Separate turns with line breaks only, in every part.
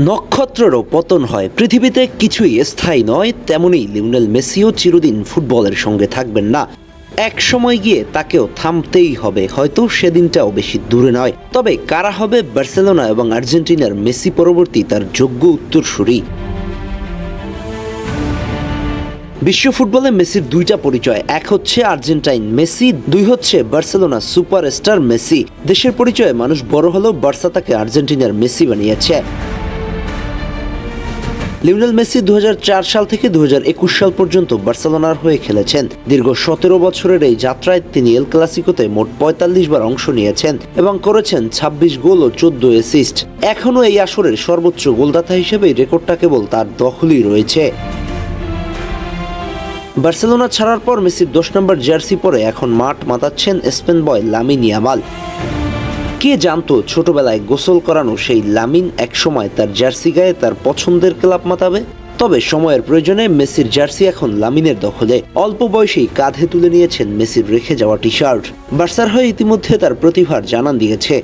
নক্ষত্রেরও পতন হয়। পৃথিবীতে কিছুই স্থায়ী নয়, তেমনি লিওনেল মেসিও চিরদিন ফুটবলের সঙ্গে থাকবেন না। এক সময় গিয়ে তাকেও থামতেই হবে, হয়তো সেদিনটাও বেশি দূরে নয়। তবে কারা হবে বার্সেলোনা এবং আর্জেন্টিনার মেসি পরবর্তী তার যোগ্য উত্তরসূরি? বিশ্ব ফুটবলে মেসির দুইটা পরিচয়, এক হচ্ছে আর্জেন্টাইন মেসি, দুই হচ্ছে বার্সেলোনা সুপারস্টার মেসি। দেশের পরিচয়ে মানুষ বড় হলেও বার্সা তাকে আর্জেন্টিনার মেসি বানিয়েছে। লিওনেল মেসি দু হাজার চার সাল থেকে দু হাজার একুশ সাল পর্যন্ত বার্সেলোনার হয়ে খেলেছেন। দীর্ঘ সতেরো বছরের এই যাত্রায় তিনি এল ক্লাসিকোতে মোট পঁয়তাল্লিশ বার অংশ নিয়েছেন এবং করেছেন ২৬ গোল ও চোদ্দ অ্যাসিস্ট এখনও এই আসরের সর্বোচ্চ গোলদাতা হিসেবে রেকর্ডটা কেবল তার দখলই রয়েছে। বার্সেলোনা ছাড়ার পর মেসির দশ নম্বর জার্সি পরে এখন মাঠ মাতাচ্ছেন স্পেন বয় লামিন ইয়ামাল। কে জানতো ছোটবেলায় গোসল করানো সেই লামিন একসময় তার জার্সি গায়ে তার পছন্দের ক্লাব মাতাবে? তবে সময়ের প্রয়োজনে মেসির জার্সি এখন লামিনের দখলে। অল্প বয়সেই কাঁধে তুলে নিয়েছেন মেসির রেখে যাওয়া টি শার্ট বার্সার হয়ে ইতিমধ্যে তার প্রতিভার জানান দিয়েছে।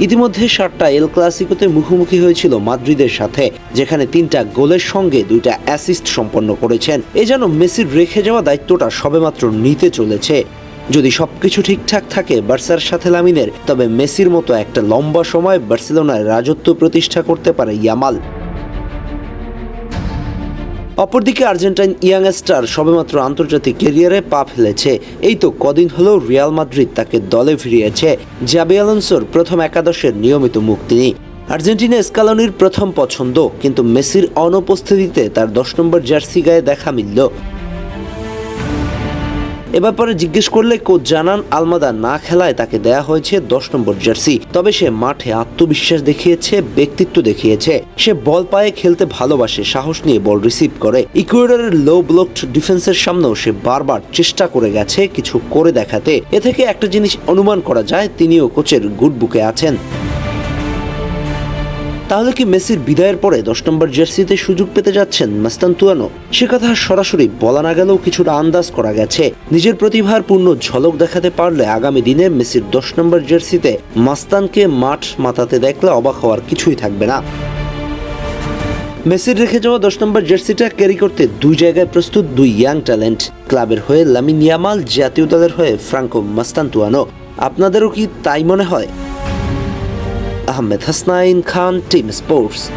ইতিমধ্যে সাতটা এল ক্লাসিকোতে মুখোমুখি হয়েছিল মাদ্রিদের সাথে, যেখানে তিনটা গোলের সঙ্গে দুইটা অ্যাসিস্ট সম্পন্ন করেছেন। এ যেন মেসির রেখে যাওয়া দায়িত্বটা সবেমাত্র নিতে চলেছে। যদি সবকিছু ঠিকঠাক থাকে বার্সার সাথে লামিনের, তবে মেসির মতো একটা লম্বা সময় বার্সেলোনায় রাজত্ব প্রতিষ্ঠা করতে পারে ইয়ামাল। অপরদিকে আর্জেন্টাইন ইয়াং স্টার সবেমাত্র আন্তর্জাতিক ক্যারিয়ারে পা ফেলেছে। এই তো কদিন হলেও রিয়াল মাদ্রিদ তাকে দলে ফিরিয়েছে। জাবি আলোনসোর প্রথম একাদশের নিয়মিত মুখ তিনি আর্জেন্টিনা স্কালনির প্রথম পছন্দ, কিন্তু মেসির অনুপস্থিতিতে তার দশ নম্বর জার্সি গায়ে দেখা মিলল। এ ব্যাপারে জিজ্ঞেস করলে কোচ জানান, আলমাদা না খেলায় তাকে দেয়া হয়েছে দশ নম্বর জার্সি। তবে সে মাঠে আত্মবিশ্বাস দেখিয়েছে, ব্যক্তিত্ব দেখিয়েছে। সে বল পায়ে খেলতে ভালোবাসে, সাহস নিয়ে বল রিসিভ করে। ইকুয়েডরের লো ব্লকড ডিফেন্সের সামনেও সে বারবার চেষ্টা করে গেছে কিছু করে দেখাতে। এ থেকে একটা জিনিস অনুমান করা যায়, তিনিও কোচের গুড বুকে আছেন। তাহলে কি মেসির বিদায়ের পরে দশ নম্বর জার্সিতে সুযোগ পেতে যাচ্ছেন মাস্তান্তুয়ানো সে কথা সরাসরি বলা না গেলেও কিছুটা আন্দাজ করা গেছে। নিজের প্রতিভার পূর্ণ ঝলক দেখাতে পারলে আগামী দিনে মেসির দশ নম্বর জার্সিতে মাস্তানকে মাঠ মাতাতে দেখলে অবাক হওয়ার কিছুই থাকবে না। মেসির রেখে যাওয়া দশ নম্বর জার্সিটা ক্যারি করতে দুই জায়গায় প্রস্তুত দুই ইয়াং ট্যালেন্ট। ক্লাবের হয়ে লামিন ইয়ামাল জাতীয় দলের হয়ে ফ্রাঙ্কো মাস্তান্তুয়ানো আপনাদেরও কি তাই মনে হয়? Mohammed Hasnain Khan, Team Sports.